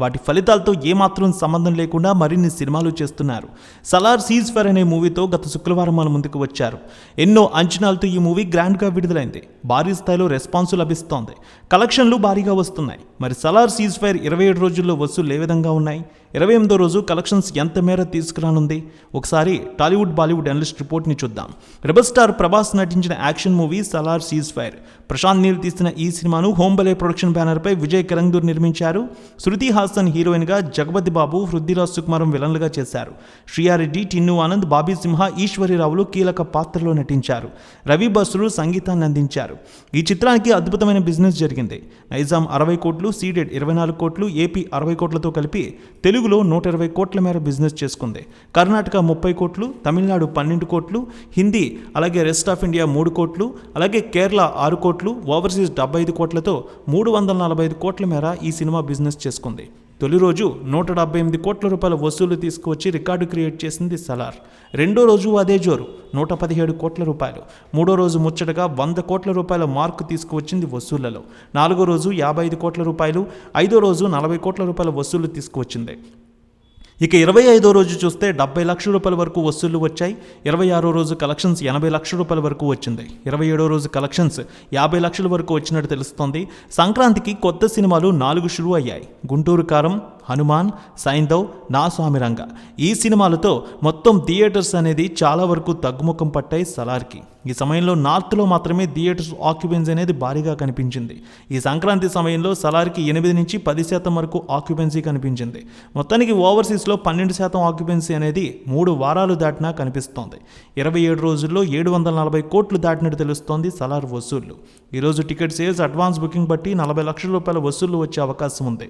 వాటి ఫలితాలతో ఏమాత్రం సంబంధం లేకుండా మరిన్ని సినిమాలు చేస్తున్నారు. సలార్ సీజ్ ఫర్ అనే మూవీతో గత శుక్రవారం మన ముందుకు వచ్చారు. ఎన్నో అంచనాలతో ఈ మూవీ గ్రాండ్గా విడుదలైంది. భారీ స్థాయిలో రెస్పాన్స్ లభిస్తోంది. కలెక్షన్లు భారీగా వస్తున్నాయి. మరి సలార్ సీజ్ ఫైర్ ఇరవై ఏడు రోజుల్లో వసూలు ఏ విధంగా ఉన్నాయి? ఇరవై ఎనిమిదో రోజు కలెక్షన్స్ ఎంత మేర తీసుకురానుంది? ఒకసారి టాలీవుడ్ బాలీవుడ్ అనలిస్ట్ రిపోర్ట్ని చూద్దాం. రెబల్ స్టార్ ప్రభాస్ నటించిన action movie Salaar ceasefire. Prashanth Neel తీసిన ఈ సినిమాను హోంబలే ప్రొడక్షన్ బ్యానర్పై విజయ్ కిరంగూర్ నిర్మించారు. శృతి హాసన్ హీరోయిన్గా జగపతి బాబు హృద్దిరాజ్ సుకుమారం విలన్లుగా చేశారు. శ్రీయారెడ్డి టిన్ను ఆనంద్ బాబీ సింహ ఈశ్వరిరావులు కీలక పాత్రలో నటించారు. రవి బస్సులు సంగీతాన్ని అందించారు. ఈ చిత్రానికి అద్భుతమైన బిజినెస్ జరిగింది. నైజాం అరవై కోట్లు సీడెడ్ ఇరవై నాలుగు కోట్లు ఏపీ అరవై కోట్లతో కలిపి తెలుగులో నూట ఇరవై కోట్ల మేర బిజినెస్ చేసుకుంది. కర్ణాటక ముప్పై కోట్లు తమిళనాడు పన్నెండు కోట్లు హిందీ అలాగే రెస్ట్ ఆఫ్ ఇండియా మూడు కోట్లు అలాగే కేరళ ఆరు కోట్లు ఓవర్సీస్ డెబ్బై ఐదు కోట్లతో మూడు వందల నలభై ఐదు కోట్ల మేర ఈ సినిమా బిజినెస్ చేసుకుంది. తొలి రోజు నూట డెబ్బై ఎనిమిది కోట్ల రూపాయల వసూలు తీసుకువచ్చి రికార్డు క్రియేట్ చేసింది సలార్. రెండో రోజు అదే జోరు నూట పదిహేడు కోట్ల రూపాయలు. మూడో రోజు ముచ్చటగా వంద కోట్ల రూపాయల మార్కు తీసుకువచ్చింది వసూళ్ళలో. నాలుగో రోజు యాభై ఐదు కోట్ల రూపాయలు ఐదో రోజు నలభై కోట్ల రూపాయల వసూలు తీసుకువచ్చింది. ఇక ఇరవై ఐదో రోజు చూస్తే డెబ్బై లక్షల రూపాయల వరకు వసూళ్ళు వచ్చాయి. ఇరవై ఆరో రోజు కలెక్షన్స్ ఎనభై లక్షల రూపాయల వరకు వచ్చింది. ఇరవై ఏడో రోజు కలెక్షన్స్ యాభై లక్షల వరకు వచ్చినట్టు తెలుస్తోంది. సంక్రాంతికి కొత్త సినిమాలు నాలుగు షురూ అయ్యాయి. గుంటూరు కారం హనుమాన్ సైందవ్ నా స్వామిరంగ ఈ సినిమాలతో మొత్తం థియేటర్స్ అనేది చాలా వరకు తగ్గుముఖం పట్టాయి సలార్కి. ఈ సమయంలో నార్త్లో మాత్రమే థియేటర్స్ ఆక్యుపెన్సీ అనేది భారీగా కనిపించింది. ఈ సంక్రాంతి సమయంలో సలార్కి ఎనిమిది నుంచి పది శాతం వరకు ఆక్యుపెన్సీ కనిపించింది. మొత్తానికి ఓవర్సీస్లో పన్నెండు శాతం ఆక్యుపెన్సీ అనేది మూడు వారాలు దాటినా కనిపిస్తోంది. ఇరవై ఏడు రోజుల్లో ఏడు వందల నలభై కోట్లు దాటినట్టు తెలుస్తోంది సలార్ వసూళ్ళు. ఈరోజు టికెట్ సేల్స్ అడ్వాన్స్ బుకింగ్ బట్టి నలభై లక్షల రూపాయల వసూళ్ళు వచ్చే అవకాశం ఉంది.